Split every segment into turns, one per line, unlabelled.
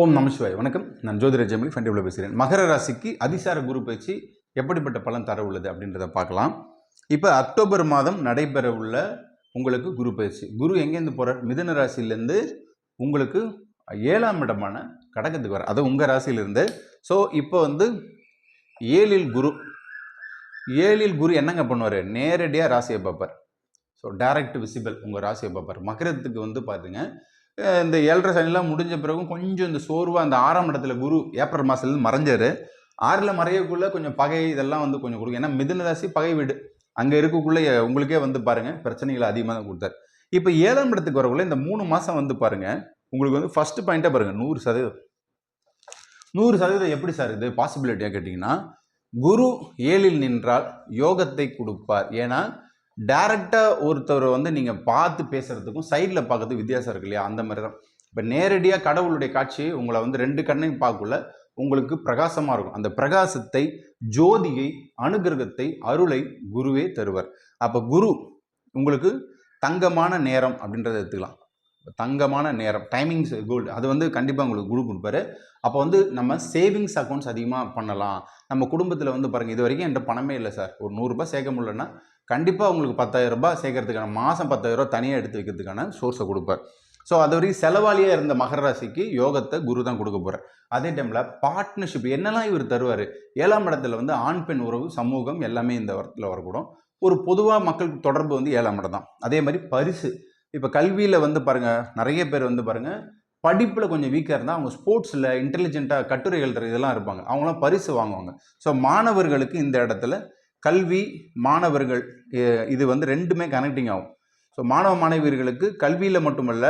ஓம் நமசிவாய் வணக்கம். நான் ஜோதிர ஜெமிலி ஃபண்டிபிள் பேசுகிறேன். மகர ராசிக்கு அதிசார குரு பயிற்சி எப்படிப்பட்ட பலன் தர உள்ளது அப்படின்றத பார்க்கலாம். இப்போ அக்டோபர் மாதம் நடைபெற உள்ள உங்களுக்கு குரு பயிற்சி. குரு எங்கேருந்து போகிறார் மிதன ராசியிலேருந்து உங்களுக்கு ஏழாம் இடமான கடகத்துக்கு வர அது உங்கள் ராசியிலிருந்து. ஸோ இப்போ வந்து ஏழில் குரு. ஏழில் குரு என்னங்க பண்ணுவார்? நேரடியாக ராசியை பார்ப்பார். ஸோ டைரக்ட் விசிபிள் உங்கள் ராசியை பார்ப்பார். மகரத்துக்கு வந்து பார்த்துங்க இந்த ஏழரை சனிலாம் முடிஞ்ச பிறகும் கொஞ்சம் இந்த சோர்வாக அந்த ஆறாம் இடத்துல குரு ஏப்ரல் மாதத்துலேருந்து மறைஞ்சாரு. ஆறில் மறையக்குள்ளே கொஞ்சம் பகை இதெல்லாம் வந்து கொஞ்சம் கொடுக்கும். ஏன்னா மிதுன ராசி பகை வீடு. அங்கே இருக்கக்குள்ளே உங்களுக்கே வந்து பாருங்கள் பிரச்சனைகள் அதிகமாக தான் கொடுத்தாரு. இப்போ ஏழாம் இடத்துக்கு வரக்குள்ள இந்த மூணு மாதம் வந்து பாருங்கள் உங்களுக்கு வந்து ஃபஸ்ட்டு பாயிண்ட்டாக பாருங்கள் நூறு சதவீதம். நூறு சதவீதம் எப்படி சார் இது பாசிபிலிட்டியாக கேட்டிங்கன்னா குரு ஏழில் நின்றால் யோகத்தை கொடுப்பார். ஏன்னா டைரக்டாக ஒருத்தரை வந்து நீங்கள் பார்த்து பேசுகிறதுக்கும் சைடில் பார்க்கறதுக்கு வித்தியாசம் இருக்கு இல்லையா? அந்த மாதிரி தான் இப்போ நேரடியாக கடவுளுடைய காட்சி உங்களை வந்து ரெண்டு கண்ணையும் பார்க்கக்குள்ள உங்களுக்கு பிரகாசமாக இருக்கும். அந்த பிரகாசத்தை ஜோதியை அனுகிரகத்தை அருளை குருவே தருவார். அப்போ குரு உங்களுக்கு தங்கமான நேரம் அப்படின்றத எடுத்துக்கலாம். தங்கமான நேரம் டைமிங்ஸ் கோல்டு அது வந்து கண்டிப்பாக உங்களுக்கு குரு கொடுப்பாரு. அப்போ வந்து நம்ம சேவிங்ஸ் அக்கௌண்ட்ஸ் அதிகமாக பண்ணலாம். நம்ம குடும்பத்தில் வந்து பாருங்கள் இது வரைக்கும் என்கிட்ட பணமே இல்லை சார். ஒரு நூறுரூபா சேர்க்க முடியலன்னா கண்டிப்பாக உங்களுக்கு பத்தாயிரம் ரூபாய் சேர்க்கறதுக்கான மாதம் பத்தாயிரம் ரூபாய் தனியாக எடுத்து வைக்கிறதுக்கான சோர்ஸை கொடுப்பார். ஸோ அது வரைக்கும் செலவாளியாக இருந்த மகர ராசிக்கு யோகத்தை குரு தான் கொடுக்க போகிறார் அதே டைமில் பார்ட்னர்ஷிப் என்னெல்லாம் இவர் தருவார்? ஏழாம் இடத்துல வந்து ஆண் பெண் உறவு சமூகம் எல்லாமே இந்த இடத்துல வரக்கூடும். ஒரு பொதுவாக மக்களுக்கு தொடர்பு வந்து ஏழாம் இடம் தான். அதே மாதிரி பரிசு. இப்போ கல்வியில் வந்து பாருங்கள் நிறைய பேர் வந்து பாருங்கள் படிப்பில் கொஞ்சம் வீக்காக இருந்தால் அவங்க ஸ்போர்ட்ஸில் இன்டெலிஜென்ட்டாக கட்டுரை எழுதுற இதெல்லாம் இருப்பாங்க. அவங்களாம் பரிசு வாங்குவாங்க. ஸோ மாணவர்களுக்கு இந்த இடத்துல கல்வி மாணவர்கள் இது வந்து ரெண்டுமே கனெக்டிங் ஆகும். ஸோ மாணவ மாணவியர்களுக்கு கல்வியில் மட்டுமல்ல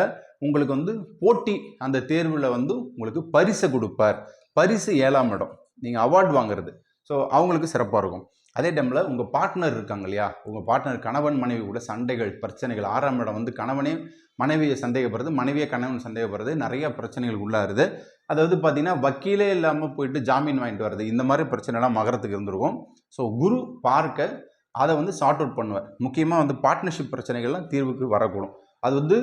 உங்களுக்கு வந்து போட்டி அந்த தேர்வில் வந்து உங்களுக்கு பரிசை கொடுப்பார். பரிசு ஏழாம் இடம். நீங்கள் அவார்ட் வாங்குறது. ஸோ அவங்களுக்கு சிறப்பாக இருக்கும். அதே டைமில் உங்கள் பார்ட்னர் இருக்காங்க இல்லையா? உங்கள் பார்ட்னர் கணவன் மனைவி கூட சண்டைகள் பிரச்சனைகள் ஆறாம் இடம் வந்து கணவனே மனைவியை சந்தேகப்படுறது மனைவியை கணவன் சந்தேகப்படுறது நிறைய பிரச்சனைகள் உள்ளாருது. அதாவது பார்த்தீங்கன்னா வக்கீலே இல்லாமல் போயிட்டு ஜாமீன் வாங்கிட்டு வருது இந்த மாதிரி பிரச்சனைலாம் மகரத்துக்கு இருந்திருக்கும். ஸோ குரு பார்க்க அதை வந்து சார்ட் அவுட் பண்ணுவார். முக்கியமாக வந்து பார்ட்னர்ஷிப் பிரச்சனைகள்லாம் தீர்வுக்கு வரக்கூடும். அது வந்து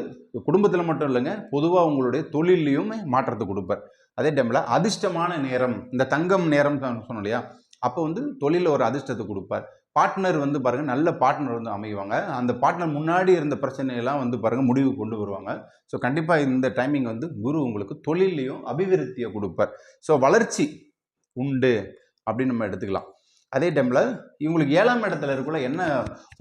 குடும்பத்தில் மட்டும் இல்லைங்க பொதுவாக உங்களுடைய தொழிலையுமே மாற்றத்தை கொடுப்பார். அதே டைமில் அதிர்ஷ்டமான நேரம் இந்த தங்கம் நேரம் சொன்னோம் இல்லையா? அப்போ வந்து தொழிலில் ஒரு அதிர்ஷ்டத்தை கொடுப்பார். பார்ட்னர் வந்து பாருங்கள் நல்ல பார்ட்னர் வந்து அமைவாங்க. அந்த பார்ட்னர் முன்னாடி இருந்த பிரச்சனையெல்லாம் வந்து பாருங்கள் முடிவு கொண்டு வருவாங்க. ஸோ கண்டிப்பாக இந்த டைமிங் வந்து குரு உங்களுக்கு தொழிலையும் அபிவிருத்தியை கொடுப்பார். ஸோ வளர்ச்சி உண்டு அப்படின்னு நம்ம எடுத்துக்கலாம். அதே டைமில் இவங்களுக்கு ஏழாம் இடத்துல இருக்குள்ள என்ன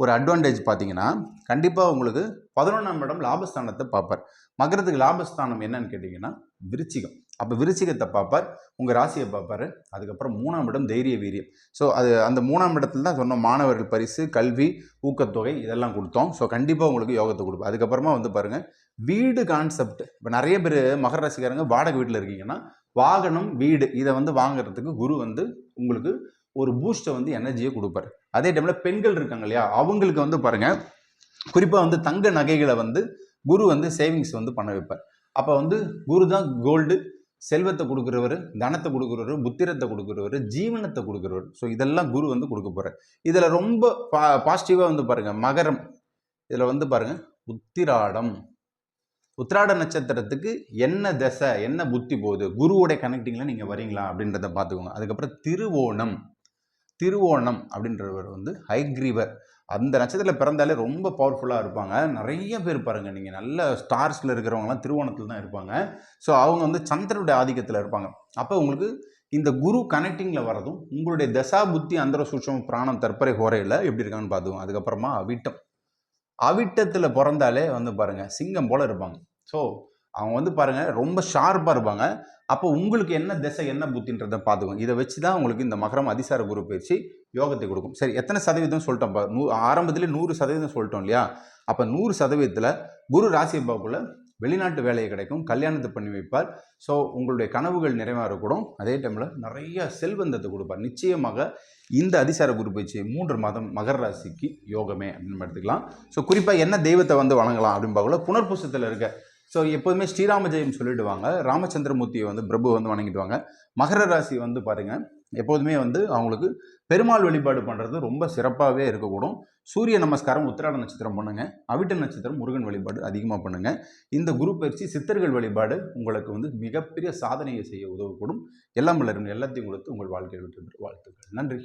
ஒரு அட்வான்டேஜ் பார்த்தீங்கன்னா கண்டிப்பாக உங்களுக்கு பதினொன்றாம் இடம் லாபஸ்தானத்தை பார்ப்பார். மகரத்துக்கு லாபஸ்தானம் என்னன்னு கேட்டிங்கன்னா விருச்சிகம். அப்போ விருச்சிகத்தை பார்ப்பார் உங்கள் ராசியை பார்ப்பார். அதுக்கப்புறம் மூணாம் இடம் தைரிய வீரியம். ஸோ அது அந்த மூணாம் இடத்துல தான் சொன்னோம் மாணவர்கள் பரிசு கல்வி ஊக்கத்தொகை இதெல்லாம் கொடுத்தோம். ஸோ கண்டிப்பாக உங்களுக்கு யோகத்தை கொடுப்போம் அதுக்கப்புறமா வந்து பாருங்கள் வீடு கான்செப்ட் இப்போ நிறைய பேர் மகர ராசிக்காரங்க வாடகை வீட்டில் இருக்கீங்கன்னா வாகனம் வீடு இதை வந்து வாங்குறதுக்கு குரு வந்து உங்களுக்கு ஒரு பூஸ்ட்டை வந்து எனர்ஜியை கொடுப்பாரு. அதே டைமில் பெண்கள் இருக்காங்க இல்லையா அவங்களுக்கு வந்து பாருங்கள் குறிப்பாக வந்து தங்க நகைகளை வந்து குரு வந்து சேவிங்ஸ் வந்து பண்ண வைப்பார். அப்போ வந்து குரு தான் கோல்டு செல்வத்தை கொடுக்குறவர் தனத்தை கொடுக்குறவர் புத்திரத்தை கொடுக்குறவர் ஜீவனத்தை கொடுக்குறவர். ஸோ இதெல்லாம் குரு வந்து கொடுக்க போகிறார் இதில் ரொம்ப பா பாசிட்டிவாக வந்து பாருங்கள் மகரம். இதில் வந்து பாருங்கள் உத்திராடம். உத்திராட நட்சத்திரத்துக்கு என்ன தசை என்ன புத்தி போகுது? குருவோடைய கனெக்டிங்கில் நீங்கள் வரீங்களா அப்படின்றத பார்த்துக்கோங்க. அதுக்கப்புறம் திருவோணம். திருவோணம் அப்படின்றவர் வந்து ஹைக்ரீவர். அந்த நட்சத்திரத்தில் பிறந்தாலே ரொம்ப பவர்ஃபுல்லாக இருப்பாங்க. நிறைய பேர் பாருங்கள் நீங்கள் நல்ல ஸ்டார்ஸில் இருக்கிறவங்கலாம் திருவோணத்தில் தான் இருப்பாங்க. ஸோ அவங்க வந்து சந்திரனுடைய ஆதிக்கத்தில் இருப்பாங்க. அப்போ உங்களுக்கு இந்த குரு கனெக்டிங்கில் வரதும் உங்களுடைய தசா புத்தி அந்தர சூட்சம் பிராணம் தற்பரை ஹோரையில் எப்படி இருக்கான்னு பார்த்துக்கோங்க அதுக்கப்புறமா அவிட்டம். அவிட்டத்தில் பிறந்தாலே வந்து பாருங்கள் சிங்கம் போல் இருப்பாங்க. ஸோ அவங்க வந்து பாருங்கள் ரொம்ப ஷார்ப்பாக இருப்பாங்க. அப்போ உங்களுக்கு என்ன திசை என்ன புத்தின்றதை பார்த்துக்கோங்க. இதை வச்சு தான் உங்களுக்கு இந்த மகரம் அதிசார குரு பயிற்சி யோகத்தை கொடுக்கும். சரி எத்தனை சதவீதம் சொல்லிட்டோம் நூ ஆரம்பத்திலே நூறு சதவீதம் சொல்லிட்டோம் இல்லையா? அப்போ நூறு சதவீதத்தில் குரு ராசி பாக்குள்ள வெளிநாட்டு வேலையை கிடைக்கும் கல்யாணத்தை பண்ணி வைப்பார். ஸோ உங்களுடைய கனவுகள் நிறைவேறக்கூடும் அதே டைமில் நிறைய செல்வந்தத்தை கொடுப்பார். நிச்சயமாக இந்த அதிசார குரு பயிற்சி மூன்று மாதம் மகர ராசிக்கு யோகமே அப்படின்னு எடுத்துக்கலாம். ஸோ குறிப்பாக என்ன தெய்வத்தை வந்து வணங்கலாம் அப்படின்னு பார்க்கல புனர்பூசத்தில் இருக்க ஸோ எப்போதுமே ஸ்ரீராம ஜெயம் சொல்லிடுவாங்க. ராமச்சந்திரமூர்த்தியை வந்து பிரபு வந்து வணங்கிடுவாங்க. மகர ராசி வந்து பாருங்கள் எப்போதுமே வந்து அவங்களுக்கு பெருமாள் வழிபாடு பண்ணுறது ரொம்ப சிறப்பாகவே இருக்கக்கூடும். சூரிய நமஸ்காரம் உத்திராட நட்சத்திரம் பண்ணுங்கள் அவிட்ட நட்சத்திரம் முருகன் வழிபாடு அதிகமாக பண்ணுங்கள் இந்த குரு பயிற்சி சித்தர்கள் வழிபாடு உங்களுக்கு வந்து மிகப்பெரிய சாதனையை செய்ய உதவக்கூடும். எல்லாம் வளரும் எல்லாத்தையும் கொடுத்து உங்கள் வாழ்க்கையை விட்டு வாழ்த்துக்கள். நன்றி.